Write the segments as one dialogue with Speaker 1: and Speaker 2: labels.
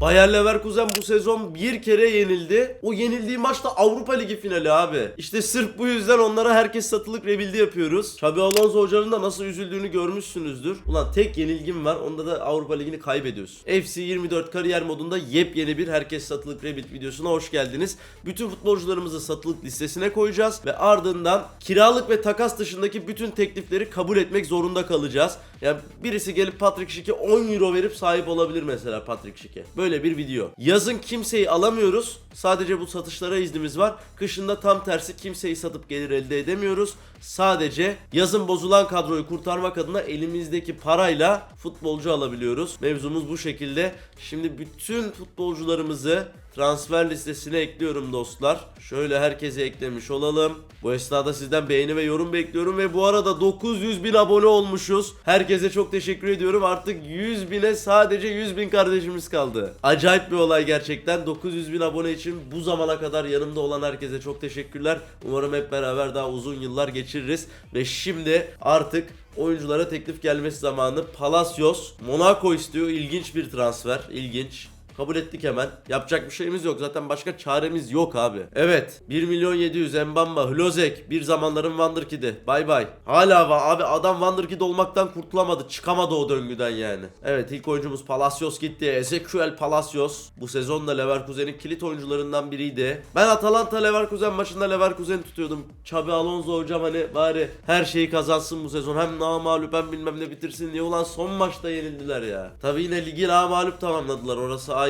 Speaker 1: Bayer Leverkusen bu sezon bir kere yenildi. O yenildiği maçta Avrupa Ligi finali abi. İşte sırf bu yüzden onlara herkes satılık rebildi yapıyoruz. Xabi Alonso hocanın da nasıl üzüldüğünü görmüşsünüzdür. Ulan tek yenilgim var. Onda da Avrupa Ligi'ni kaybediyorsun. FC 24 kariyer modunda yepyeni bir herkes satılık rebuild videosuna hoş geldiniz. Bütün futbolcularımızı satılık listesine koyacağız ve ardından kiralık ve takas dışındaki bütün teklifleri kabul etmek zorunda kalacağız. Yani birisi gelip Patrick Schick'e 10 euro verip sahip olabilir mesela Patrick Schick'e. Böyle bir video. Yazın kimseyi alamıyoruz. Sadece bu satışlara iznimiz var. Kışında tam tersi kimseyi satıp gelir elde edemiyoruz. Sadece yazın bozulan kadroyu kurtarmak adına elimizdeki parayla futbolcu alabiliyoruz. Mevzumuz bu şekilde. Şimdi bütün futbolcularımızı transfer listesine ekliyorum dostlar. Şöyle herkese eklemiş olalım. Bu esnada sizden beğeni ve yorum bekliyorum ve bu arada 900 bin abone olmuşuz. Herkese çok teşekkür ediyorum. Artık 100 bine sadece 100 bin kardeşimiz kaldı. Acayip bir olay gerçekten. 900 bin abone için bu zamana kadar yanımda olan herkese çok teşekkürler. Umarım hep beraber daha uzun yıllar geçiririz. Ve şimdi artık oyunculara teklif gelmesi zamanı. Palacios Monaco istiyor. İlginç bir transfer. İlginç. Kabul ettik hemen. Yapacak bir şeyimiz yok. Zaten başka çaremiz yok abi. Evet. 1 milyon 700 Mbamba, Hlozek. Bir zamanların Wonderkid'i. Bay bay. Hala var abi adam Wonderkid olmaktan kurtulamadı. Çıkamadı o döngüden yani. Evet ilk oyuncumuz Palacios gitti. Ezequiel Palacios. Bu sezon da Leverkusen'in kilit oyuncularından biriydi. Ben Atalanta Leverkusen maçında Leverkusen'i tutuyordum. Xabi Alonso hocam hani bari her şeyi kazansın bu sezon. Hem namalup hem bilmem ne bitirsin diye. Ulan son maçta yenildiler ya. Tabii yine ligi namalup tamamladılar. Orası ayrı.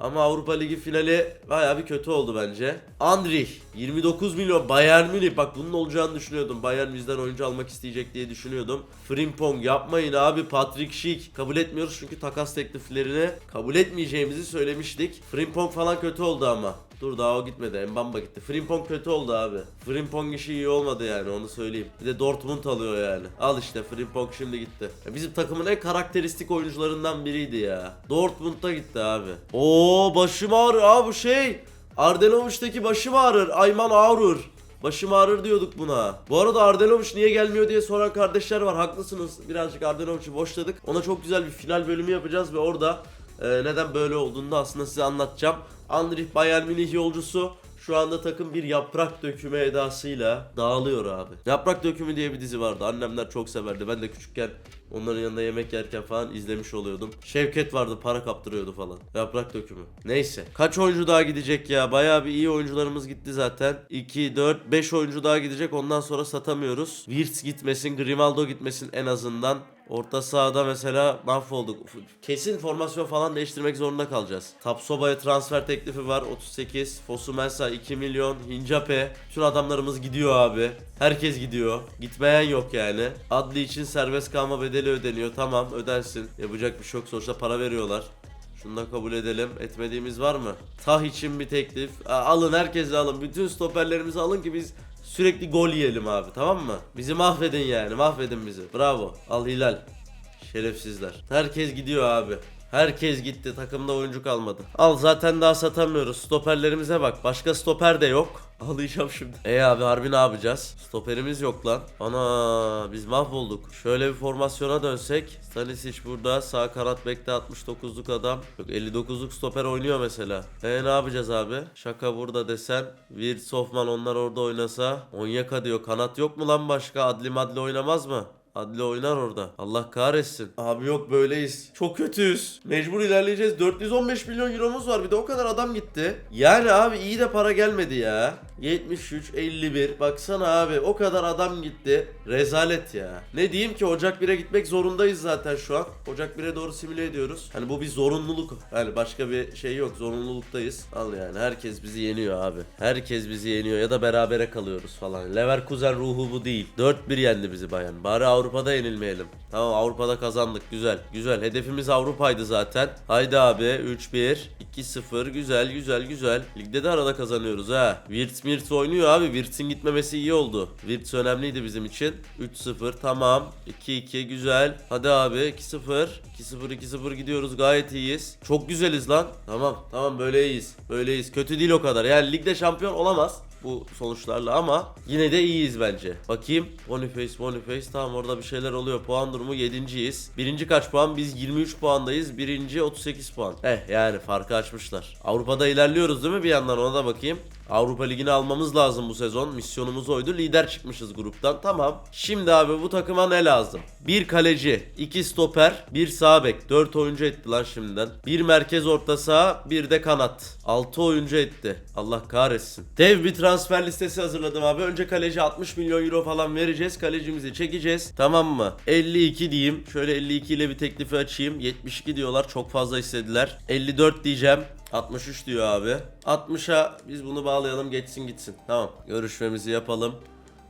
Speaker 1: Ama Avrupa Ligi finali bayağı bir kötü oldu bence. Andrich 29 milyon Bayern Münih. Bak bunun olacağını düşünüyordum. Bayern bizden oyuncu almak isteyecek diye düşünüyordum. Frimpong yapmayın abi. Patrick Schick kabul etmiyoruz çünkü takas tekliflerini kabul etmeyeceğimizi söylemiştik. Frimpong falan kötü oldu ama. Dur daha o gitmedi. Mbamba gitti. Frimpong kötü oldu abi. Frimpong işi iyi olmadı yani onu söyleyeyim. Bir de Dortmund alıyor yani. Al işte Frimpong şimdi gitti. Ya bizim takımın en karakteristik oyuncularından biriydi ya. Dortmund'da gitti abi. Oo başım ağrır abi bu şey. Ardenoviç'teki başım ağrır. Ayman ağrır. Başım ağrır diyorduk buna. Bu arada Ardenoviç niye gelmiyor diye soran kardeşler var. Haklısınız. Birazcık Ardenoviç'i boşladık. Ona çok güzel bir final bölümü yapacağız ve orada e, neden böyle olduğunu da aslında size anlatacağım. Andrich Bayern Münih yolcusu şu anda takım bir yaprak dökümü edasıyla dağılıyor abi. Yaprak dökümü diye bir dizi vardı. Annemler çok severdi. Ben de küçükken onların yanında yemek yerken falan izlemiş oluyordum. Şevket vardı para kaptırıyordu falan. Yaprak dökümü. Neyse. Kaç oyuncu daha gidecek ya? Bayağı bir iyi oyuncularımız gitti zaten. 2, 4, 5 oyuncu daha gidecek. Ondan sonra satamıyoruz. Wirtz gitmesin, Grimaldo gitmesin en azından. Orta sahada mesela mahvolduk. Kesin formasyon falan değiştirmek zorunda kalacağız. Tapsoba'ya transfer teklifi var 38. Fosu Mensah 2 milyon. Hincape. Bütün adamlarımız gidiyor abi. Herkes gidiyor. Gitmeyen yok yani. Adli için serbest kalma bedeli ödeniyor. Tamam ödensin. Yapacak bir şey yok. Sonuçta para veriyorlar. Şunu da kabul edelim. Etmediğimiz var mı? Tah için bir teklif. Alın herkesi alın. Bütün stoperlerimizi alın ki biz sürekli gol yiyelim abi tamam mı? Bizi mahvedin yani mahvedin bizi. Bravo. Al Hilal. Şerefsizler. Herkes gidiyor abi. Herkes gitti. Takımda oyuncu kalmadı. Al zaten daha satamıyoruz. Stoperlerimize bak. Başka stoper de yok. Ağlayacağım şimdi. E abi harbi ne yapacağız? Stoperimiz yok lan. Ana biz mahvolduk. Şöyle bir formasyona dönsek. Stanisic burada. Sağ kanat bekte 69'luk adam. Yok 59'luk stoper oynuyor mesela. E ne yapacağız abi? Şaka burada desen. Wirtz Hoffman onlar orada oynasa. Onyeka diyor. Kanat yok mu lan başka? Adli madli oynamaz mı? Adli oynar orada. Allah kahretsin. Abi yok böyleyiz. Çok kötüyüz. Mecbur ilerleyeceğiz. 415 milyon euromuz var. Bir de o kadar adam gitti. Yani abi iyi de para gelmedi ya. 73, 51. Baksana abi o kadar adam gitti. Rezalet ya. Ne diyeyim ki Ocak 1'e gitmek zorundayız zaten şu an. Ocak 1'e doğru simüle ediyoruz. Hani bu bir zorunluluk. Yani başka bir şey yok. Zorunluluktayız. Al yani herkes bizi yeniyor abi. Herkes bizi yeniyor ya da berabere kalıyoruz falan. Leverkusen ruhu bu değil. 4-1 yendi bizi bayan. Bari Avrupa'da yenilmeyelim. Tamam Avrupa'da kazandık. Güzel. Güzel. Hedefimiz Avrupa'ydı zaten. Haydi abi 3-1. 2-0. Güzel güzel güzel. Ligde de arada kazanıyoruz ha. Wirtz Wirtz oynuyor abi. Wirtz'in gitmemesi iyi oldu. Wirtz önemliydi bizim için. 3-0 tamam. 2-2 güzel. Hadi abi 2-0. 2-0 2-0 gidiyoruz. Gayet iyiyiz. Çok güzeliz lan. Tamam tamam böyle iyiyiz. Böyleyiz. Kötü değil o kadar. Yani ligde şampiyon olamaz. Bu sonuçlarla ama yine de iyiyiz bence. Bakayım. Boniface, Boniface. Tamam orada bir şeyler oluyor. Puan durumu 7.yiz. Birinci kaç puan? Biz 23 puandayız. Birinci 38 puan. Eh yani farkı açmışlar. Avrupa'da ilerliyoruz değil mi bir yandan ona da bakayım. Avrupa Ligi'ni almamız lazım bu sezon. Misyonumuz oydu. Lider çıkmışız gruptan. Tamam. Şimdi abi bu takıma ne lazım? Bir kaleci, iki stoper, bir sağ bek. 4 oyuncu etti lan şimdiden. Bir merkez orta saha, bir de kanat. 6 oyuncu etti. Allah kahretsin. Dev bir transfer listesi hazırladım abi. Önce kaleci 60 milyon euro falan vereceğiz. Kalecimizi çekeceğiz. Tamam mı? 52 diyeyim. Şöyle 52 ile bir teklifi açayım. 72 diyorlar. Çok fazla istediler. 54 diyeceğim. 63 diyor abi. 60'a biz bunu bağlayalım geçsin gitsin. Tamam. Görüşmemizi yapalım.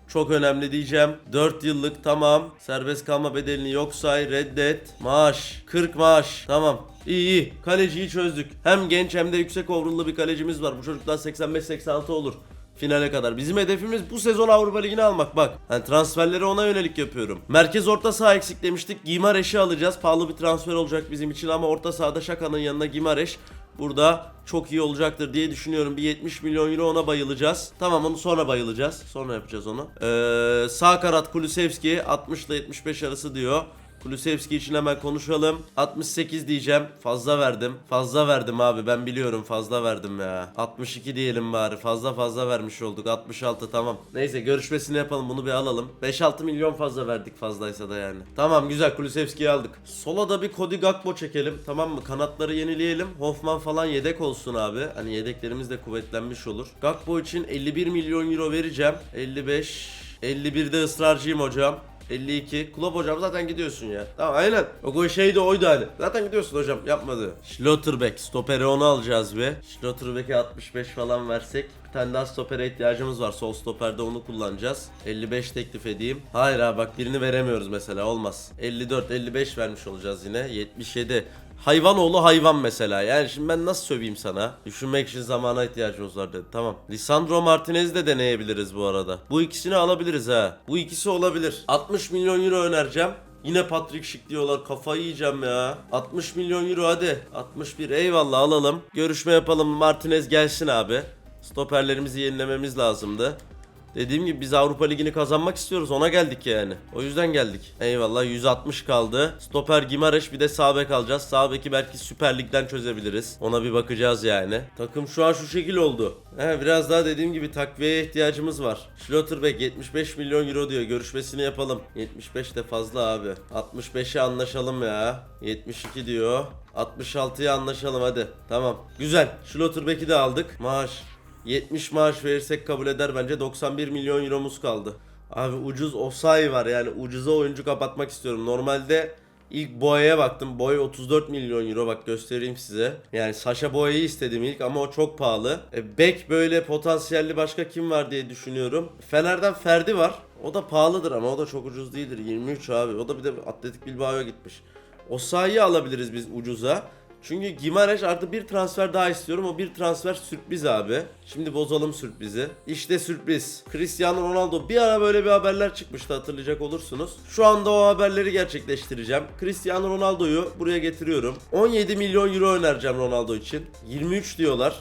Speaker 1: Çok önemli diyeceğim. 4 yıllık tamam. Serbest kalma bedelini yok say. Reddet. Maaş. 40 maaş. Tamam. İyi iyi. Kaleciyi çözdük. Hem genç hem de yüksek overall'lı bir kalecimiz var. Bu çocuklar 85-86 olur. Finale kadar. Bizim hedefimiz bu sezon Avrupa Ligi'ni almak bak. Yani transferleri ona yönelik yapıyorum. Merkez orta saha eksik demiştik. Gimareş'i alacağız. Pahalı bir transfer olacak bizim için ama orta sahada Şaka'nın yanına Gimareş burada çok iyi olacaktır diye düşünüyorum. Bir 70 milyon euro ona bayılacağız. Tamam onu sonra bayılacağız. Sonra yapacağız onu. Ee, sağ kanat Kulusevski 60 ile 75 arası diyor. Kulusevski için hemen konuşalım. 68 diyeceğim. Fazla verdim. Fazla verdim abi. Ben biliyorum fazla verdim ya. 62 diyelim bari. Fazla fazla vermiş olduk. 66 tamam. Neyse görüşmesini yapalım. Bunu bir alalım. 5-6 milyon fazla verdik fazlaysa da yani. Tamam güzel. Kulusevski'yi aldık. Sola da bir Cody Gakpo çekelim. Tamam mı? Kanatları yenileyelim. Hoffman falan yedek olsun abi. Hani yedeklerimiz de kuvvetlenmiş olur. Gakpo için 51 milyon euro vereceğim. 55 51'de ısrarcıyım hocam. 52. Kulüp hocam zaten gidiyorsun ya. Tamam aynen. O gol şey de oydu hani. Zaten gidiyorsun hocam yapmadı. Schlotterbeck. Stoperi onu alacağız be. Schlotterbeck'e 65 falan versek. Bir tane daha stopere ihtiyacımız var. Sol stoperde onu kullanacağız. 55 teklif edeyim. Hayır abi bak birini veremiyoruz mesela olmaz. 54 55 vermiş olacağız yine. 77. Hayvanoğlu hayvan mesela. Yani şimdi ben nasıl söveyim sana? Düşünmek için zamana ihtiyacımız var dedi. Tamam. Lisandro Martinez'i de deneyebiliriz bu arada. Bu ikisini alabiliriz ha. Bu ikisi olabilir. 60 milyon euro önereceğim. Yine Patrick Schick diyorlar kafayı yiyeceğim ya. 60 milyon euro hadi. 61 eyvallah alalım. Görüşme yapalım Martinez gelsin abi. Stoperlerimizi yenilememiz lazımdı. Dediğim gibi biz Avrupa Ligi'ni kazanmak istiyoruz. Ona geldik yani. O yüzden geldik. Eyvallah 160 kaldı. Stoper Gimareş bir de sağ bek alacağız. Sağ beki belki Süper Lig'den çözebiliriz. Ona bir bakacağız yani. Takım şu an şu şekil oldu. He, biraz daha dediğim gibi takviyeye ihtiyacımız var. Schlotterbeck 75 milyon euro diyor. Görüşmesini yapalım. 75 de fazla abi. 65'e anlaşalım ya. 72 diyor. 66'ya anlaşalım hadi. Tamam. Güzel. Schlotterbeck'i de aldık. Maaş. 70 maaş verirsek kabul eder bence 91 milyon euromuz kaldı. Abi ucuz Osayi var yani ucuza oyuncu kapatmak istiyorum. Normalde ilk Boya'ya baktım. Boy 34 milyon euro bak göstereyim size. Yani Sasha Boya'yı istedim ilk ama o çok pahalı. E, Beck böyle potansiyelli başka kim var diye düşünüyorum. Fener'den Ferdi var. O da pahalıdır ama o da çok ucuz değildir. 23 abi. O da bir de Atletik Bilbao'ya gitmiş. Osayi'yi alabiliriz biz ucuza. Çünkü Gimareş artı bir transfer daha istiyorum. O bir transfer sürpriz abi. Şimdi bozalım sürprizi. İşte sürpriz. Cristiano Ronaldo bir ara böyle bir haberler çıkmıştı hatırlayacak olursunuz. Şu anda o haberleri gerçekleştireceğim. Cristiano Ronaldo'yu buraya getiriyorum. 17 milyon euro önereceğim Ronaldo için. 23 diyorlar.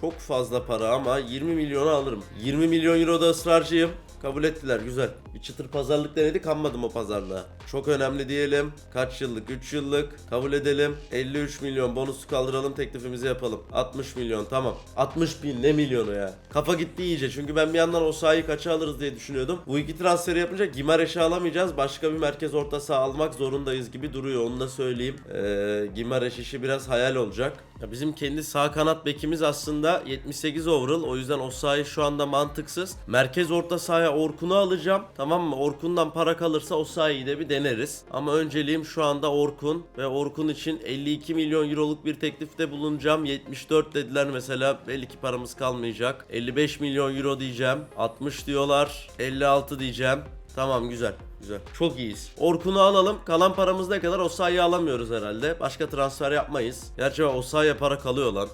Speaker 1: Çok fazla para ama 20 milyonu alırım. 20 milyon euro da ısrarcıyım. Kabul ettiler güzel. Bir çıtır pazarlık denedik kanmadım o pazarlığa. Çok önemli diyelim. Kaç yıllık? 3 yıllık. Kabul edelim. 53 milyon bonusu kaldıralım teklifimizi yapalım. 60 milyon tamam. 60 bin ne milyonu ya. Kafa gitti iyice çünkü ben bir yandan o sahayı kaça alırız diye düşünüyordum. Bu iki transferi yapınca Gimareş'i alamayacağız. Başka bir merkez orta saha almak zorundayız gibi duruyor onu da söyleyeyim. Ee, Gimareş işi biraz hayal olacak. Ya bizim kendi sağ kanat bekimiz aslında 78 overall. O yüzden o sahayı şu anda mantıksız. Merkez orta sahaya Orkun'u alacağım. Tamam mı? Orkun'dan para kalırsa o sahayı da bir deneriz. Ama önceliğim şu anda Orkun. Ve Orkun için 52 milyon euroluk bir teklifte bulunacağım. 74 dediler mesela. Belli ki paramız kalmayacak. 55 milyon euro diyeceğim. 60 diyorlar. 56 diyeceğim. Tamam güzel. Güzel. Çok iyiyiz. Orkun'u alalım. Kalan paramız ne kadar? Osayi'yi alamıyoruz herhalde. Başka transfer yapmayız. Gerçi Osayi'ye para kalıyor lan.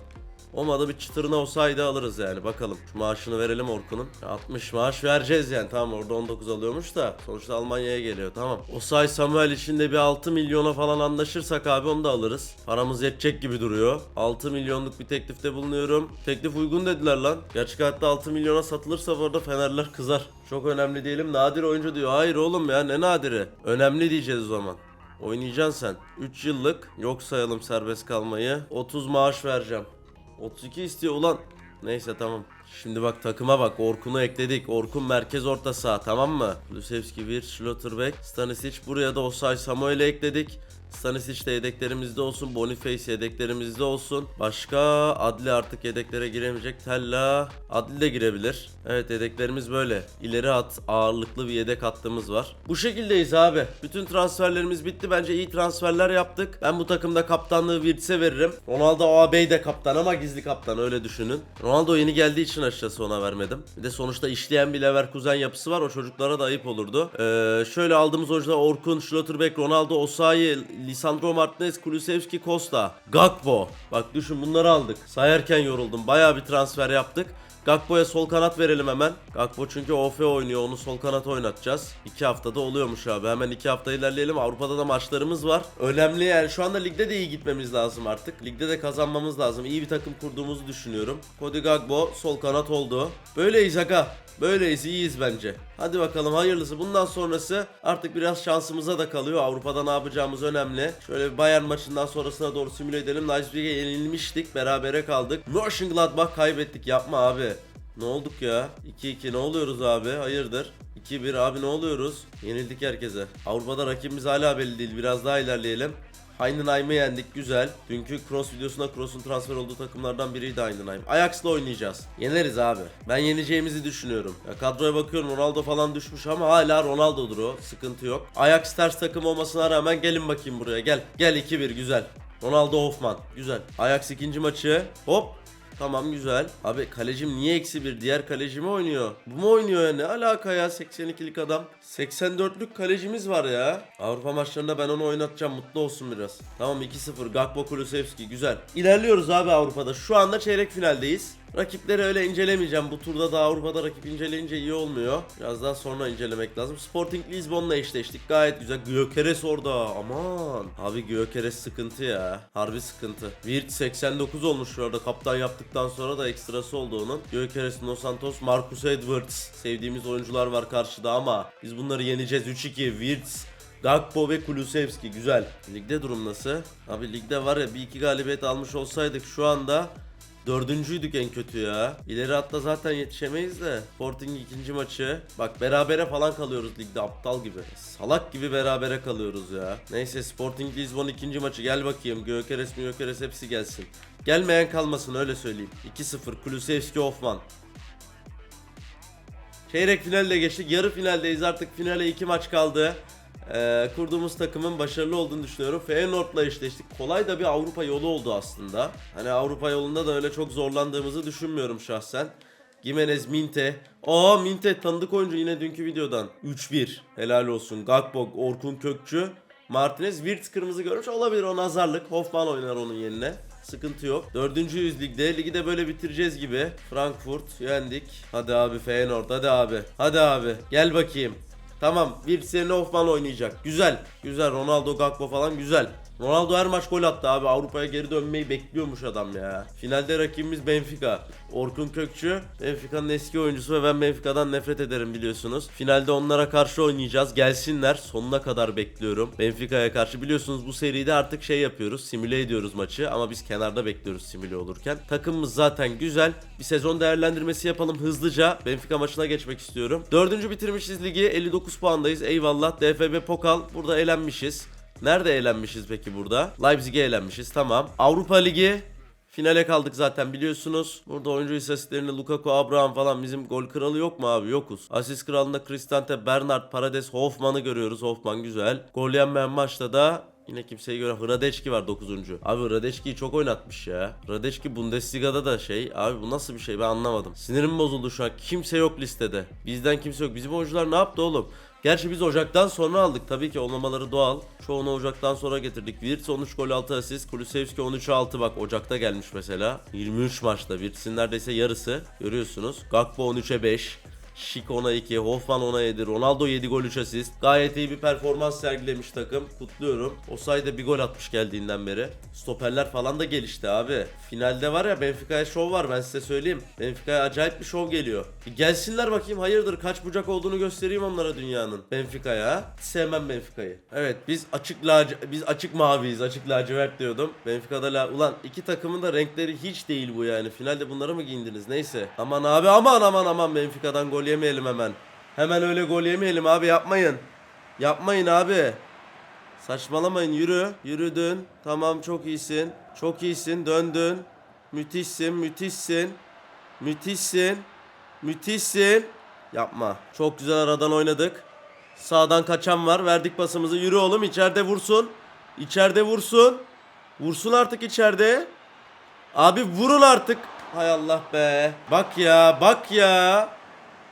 Speaker 1: Olmadı bir çıtırına olsaydı alırız yani bakalım. Şu maaşını verelim Orkun'un. 60 maaş vereceğiz yani tamam orada 19 alıyormuş da sonuçta Almanya'ya geliyor tamam. Osay Samuel için de bir 6 milyona falan anlaşırsak abi onu da alırız. Paramız yetecek gibi duruyor. 6 milyonluk bir teklifte bulunuyorum. Teklif uygun dediler lan. Gerçek hayatta 6 milyona satılırsa bu arada Fenerler kızar. Çok önemli diyelim nadir oyuncu diyor. Hayır oğlum ya ne nadiri. Önemli diyeceğiz o zaman. Oynayacaksın sen. 3 yıllık yok sayalım serbest kalmayı. 30 maaş vereceğim. 32 istiyor ulan. Neyse tamam. Şimdi bak takıma bak. Orkun'u ekledik. Orkun merkez orta saha tamam mı? Kulusevski bir Schlotterbeck. Stanisic buraya da Osay Samuel'i ekledik. Stanisic de yedeklerimizde olsun. Boniface yedeklerimizde olsun. Başka Adli artık yedeklere giremeyecek. Tella Adli de girebilir. Evet yedeklerimiz böyle. İleri at ağırlıklı bir yedek hattımız var. Bu şekildeyiz abi. Bütün transferlerimiz bitti. Bence iyi transferler yaptık. Ben bu takımda kaptanlığı Wirtz'e veririm. Ronaldo ağabey de kaptan ama gizli kaptan öyle düşünün. Ronaldo yeni geldiği için açıkçası ona vermedim. Bir de sonuçta işleyen bir Leverkusen yapısı var. O çocuklara da ayıp olurdu. Ee, şöyle aldığımız oyuncular Orkun, Schlotterbeck, Ronaldo, Osayi, Lisandro Martinez, Kulusevski, Costa, Gakpo. Bak düşün bunları aldık. Sayarken yoruldum. Bayağı bir transfer yaptık. Gakpo'ya sol kanat verelim hemen. Gakpo çünkü OF oynuyor. Onu sol kanat oynatacağız. 2 haftada oluyormuş abi. Hemen 2 hafta ilerleyelim. Avrupa'da da maçlarımız var. Önemli yani. Şu anda ligde de iyi gitmemiz lazım artık. Ligde de kazanmamız lazım. İyi bir takım kurduğumuzu düşünüyorum. Cody Gakpo sol kanat oldu. Böyleyiz aga. Böyleyiz iyiyiz bence. Hadi bakalım hayırlısı. Bundan sonrası artık biraz şansımıza da kalıyor. Avrupa'da ne yapacağımız önemli. Şöyle bir Bayern maçından sonrasına doğru simüle edelim. Leipzig'e yenilmiştik. Berabere kaldık. Mönchengladbach kaybettik. Yapma abi. Ne olduk ya? 2-2 ne oluyoruz abi? Hayırdır? 2-1 abi ne oluyoruz? Yenildik herkese. Avrupa'da rakibimiz hala belli değil. Biraz daha ilerleyelim. Heidenheim'i yendik güzel. Dünkü Cross videosunda Cross'un transfer olduğu takımlardan biriydi Heidenheim. Ajax'la oynayacağız. Yeneriz abi. Ben yeneceğimizi düşünüyorum. Ya kadroya bakıyorum Ronaldo falan düşmüş ama hala Ronaldo'dur o. Sıkıntı yok. Ajax ters takım olmasına rağmen gelin bakayım buraya gel. Gel 2-1 güzel. Ronaldo Hoffman güzel. Ajax ikinci maçı. Hop Tamam güzel. Abi kalecim niye eksi bir? Diğer kaleci mi oynuyor? Bu mu oynuyor ya? Ne alaka ya 82'lik adam? 84'lük kalecimiz var ya. Avrupa maçlarında ben onu oynatacağım. Mutlu olsun biraz. Tamam 2-0. Gakpo Kulusevski güzel. İlerliyoruz abi Avrupa'da. Şu anda çeyrek finaldeyiz. Rakipleri öyle incelemeyeceğim. Bu turda da Avrupa'da rakip inceleyince iyi olmuyor. Biraz daha sonra incelemek lazım. Sporting Lisbon'la eşleştik. Gayet güzel. Gökeres orada. Aman. Abi Gökeres sıkıntı ya. Harbi sıkıntı. Wirt 89 olmuş şu arada. Kaptan yaptıktan sonra da ekstrası oldu onun. Gökeres, Dos Santos, Marcus Edwards. Sevdiğimiz oyuncular var karşıda ama biz bunları yeneceğiz. 3-2. Wirtz. Gakpo ve Kulusevski güzel. Ligde durum nasıl? Abi ligde var ya bir iki galibiyet almış olsaydık şu anda Dördüncüydük en kötü ya. İleri hatta zaten yetişemeyiz de. Sporting ikinci maçı. Bak berabere falan kalıyoruz ligde aptal gibi. Salak gibi berabere kalıyoruz ya. Neyse Sporting Lisbon ikinci maçı gel bakayım. Gökeres mi Gökeres hepsi gelsin. Gelmeyen kalmasın öyle söyleyeyim. 2-0 Kulusevski Hoffman. Çeyrek finalle geçtik. Yarı finaldeyiz artık. Finale iki maç kaldı. Ee, kurduğumuz takımın başarılı olduğunu düşünüyorum. Feyenoord'la eşleştik. Kolay da bir Avrupa yolu oldu aslında. Hani Avrupa yolunda da öyle çok zorlandığımızı düşünmüyorum şahsen. Gimenez, Minte. Aa Minte tanıdık oyuncu yine dünkü videodan. 3-1. Helal olsun. Gakpo, Orkun Kökçü. Martinez, Wirtz kırmızı görmüş. Olabilir o nazarlık. Hoffman oynar onun yerine. Sıkıntı yok. Dördüncü yüz ligde. Ligi de böyle bitireceğiz gibi. Frankfurt yendik. Hadi abi Feyenoord hadi abi. Hadi abi. Gel bakayım. Tamam. Yerine Hoffman oynayacak. Güzel. Güzel. Ronaldo Gakpo falan güzel. Ronaldo her maç gol attı abi. Avrupa'ya geri dönmeyi bekliyormuş adam ya. Finalde rakibimiz Benfica. Orkun Kökçü Benfica'nın eski oyuncusu ve ben Benfica'dan nefret ederim biliyorsunuz. Finalde onlara karşı oynayacağız. Gelsinler. Sonuna kadar bekliyorum. Benfica'ya karşı biliyorsunuz bu seride artık şey yapıyoruz. Simüle ediyoruz maçı ama biz kenarda bekliyoruz simüle olurken. Takımımız zaten güzel. Bir sezon değerlendirmesi yapalım hızlıca. Benfica maçına geçmek istiyorum. Dördüncü bitirmişiz ligi. 59 puandayız. Eyvallah. DFB Pokal. Burada elenmişiz. Nerede eğlenmişiz peki burada? Leipzig'e eğlenmişiz tamam. Avrupa Ligi Finale kaldık zaten biliyorsunuz. Burada oyuncu istatistiklerinde Lukaku, Abraham falan bizim gol kralı yok mu abi? Yokuz. Asist kralında Cristante, Bernard, Paredes, Hoffman'ı görüyoruz. Hoffman güzel. Gol yenmeyen maçta da Yine kimseyi gören Hradeçki var 9. Abi Hradeçki'yi çok oynatmış ya. Hradeçki Bundesliga'da da şey. Abi bu nasıl bir şey ben anlamadım. Sinirim bozuldu şu an. Kimse yok listede. Bizden kimse yok. Bizim oyuncular ne yaptı oğlum? Gerçi biz Ocak'tan sonra aldık. Tabii ki olmamaları doğal. Çoğunu Ocak'tan sonra getirdik. Wirtz 13 gol 6 asist. Kulusevski 13 6 bak Ocak'ta gelmiş mesela. 23 maçta. Wirtz'in neredeyse yarısı. Görüyorsunuz. Gakpo 13'e 5. Şik 10'a 2, Hoffman 10'a 7, Ronaldo 7 gol 3 asist. Gayet iyi bir performans sergilemiş takım. Kutluyorum. O sayede bir gol atmış geldiğinden beri. Stoperler falan da gelişti abi. Finalde var ya Benfica'ya şov var ben size söyleyeyim. Benfica'ya acayip bir şov geliyor. Bir gelsinler bakayım hayırdır kaç bucak olduğunu göstereyim onlara dünyanın. Benfica'ya. Sevmem Benfica'yı. Evet biz açık lac biz açık maviyiz. Açık lacivert diyordum. Benfica'da la ulan iki takımın da renkleri hiç değil bu yani. Finalde bunları mı giyindiniz? Neyse. Aman abi aman aman aman Benfica'dan gol yemeyelim hemen. Hemen öyle gol yemeyelim abi yapmayın. Yapmayın abi. Saçmalamayın yürü. Yürüdün. Tamam çok iyisin. Çok iyisin. Döndün. Müthişsin. Müthişsin. Müthişsin. Müthişsin. Yapma. Çok güzel aradan oynadık. Sağdan kaçan var. Verdik pasımızı. Yürü oğlum içeride vursun. İçeride vursun. Vursun artık içeride. Abi vurun artık. Hay Allah be. Bak ya bak ya.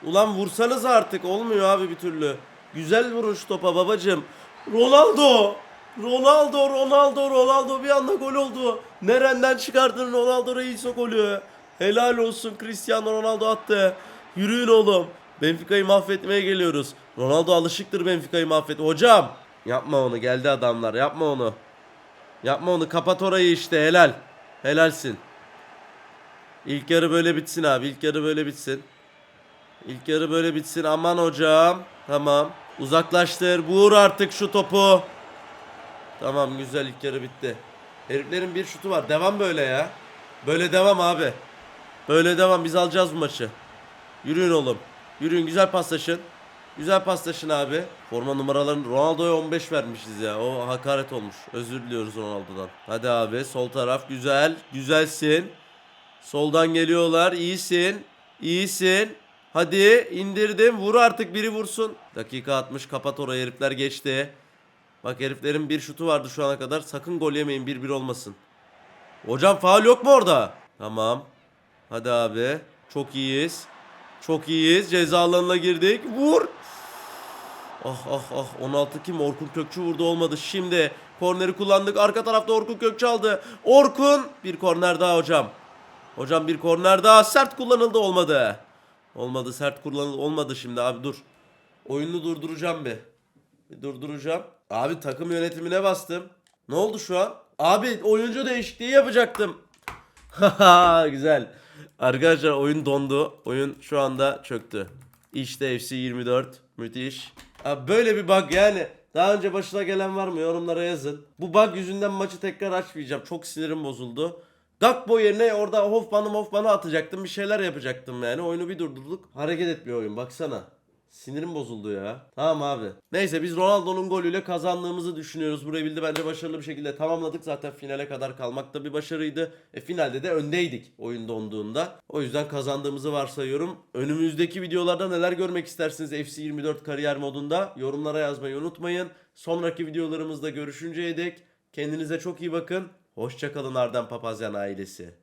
Speaker 1: Ulan vursanız artık olmuyor abi bir türlü. Güzel vuruş topa babacım. Ronaldo. Ronaldo, Ronaldo, Ronaldo bir anda gol oldu. Nereden çıkardın Ronaldo Reis o golü? Helal olsun Cristiano Ronaldo attı. Yürüyün oğlum. Benfica'yı mahvetmeye geliyoruz. Ronaldo alışıktır Benfica'yı mahvet. Hocam yapma onu geldi adamlar yapma onu. Yapma onu kapat orayı işte helal. Helalsin. İlk yarı böyle bitsin abi. İlk yarı böyle bitsin. İlk yarı böyle bitsin. Aman hocam. Tamam. Uzaklaştır. Vur artık şu topu. Tamam güzel ilk yarı bitti. Heriflerin bir şutu var. Devam böyle ya. Böyle devam abi. Böyle devam. Biz alacağız bu maçı. Yürüyün oğlum. Yürüyün güzel paslaşın. Güzel paslaşın abi. Forma numaralarını Ronaldo'ya 15 vermişiz ya. O hakaret olmuş. Özür diliyoruz Ronaldo'dan. Hadi abi sol taraf güzel. Güzelsin. Soldan geliyorlar. İyisin. İyisin. Hadi indirdim. Vur artık biri vursun. Dakika 60 kapat orayı herifler geçti. Bak heriflerin bir şutu vardı şu ana kadar. Sakın gol yemeyin 1-1 olmasın. Hocam faul yok mu orada? Tamam. Hadi abi. Çok iyiyiz. Çok iyiyiz. Ceza alanına girdik. Vur. Ah ah ah 16 kim? Orkun Kökçü vurdu olmadı. Şimdi korneri kullandık. Arka tarafta Orkun Kökçü aldı. Orkun bir korner daha hocam. Hocam bir korner daha sert kullanıldı olmadı. Olmadı sert kullanıldı olmadı şimdi abi dur. Oyunu durduracağım bir. Bir durduracağım. Abi takım yönetimine bastım. Ne oldu şu an? Abi oyuncu değişikliği yapacaktım. Haha güzel. Arkadaşlar oyun dondu. Oyun şu anda çöktü. İşte FC 24. Müthiş. Abi böyle bir bug yani. Daha önce başına gelen var mı? Yorumlara yazın. Bu bug yüzünden maçı tekrar açmayacağım. Çok sinirim bozuldu. Gakpo yerine orada Hoffman'ı Hoffman'ı atacaktım. Bir şeyler yapacaktım yani. Oyunu bir durdurduk. Hareket etmiyor oyun baksana. Sinirim bozuldu ya. Tamam abi. Neyse biz Ronaldo'nun golüyle kazandığımızı düşünüyoruz. Bu rebuild'i bence başarılı bir şekilde tamamladık. Zaten finale kadar kalmak da bir başarıydı. E finalde de öndeydik oyun donduğunda. O yüzden kazandığımızı varsayıyorum. Önümüzdeki videolarda neler görmek istersiniz FC24 kariyer modunda? Yorumlara yazmayı unutmayın. Sonraki videolarımızda görüşünceye dek kendinize çok iyi bakın. Hoşçakalın Arden Papazyan ailesi.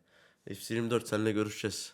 Speaker 1: FC24 seninle görüşeceğiz.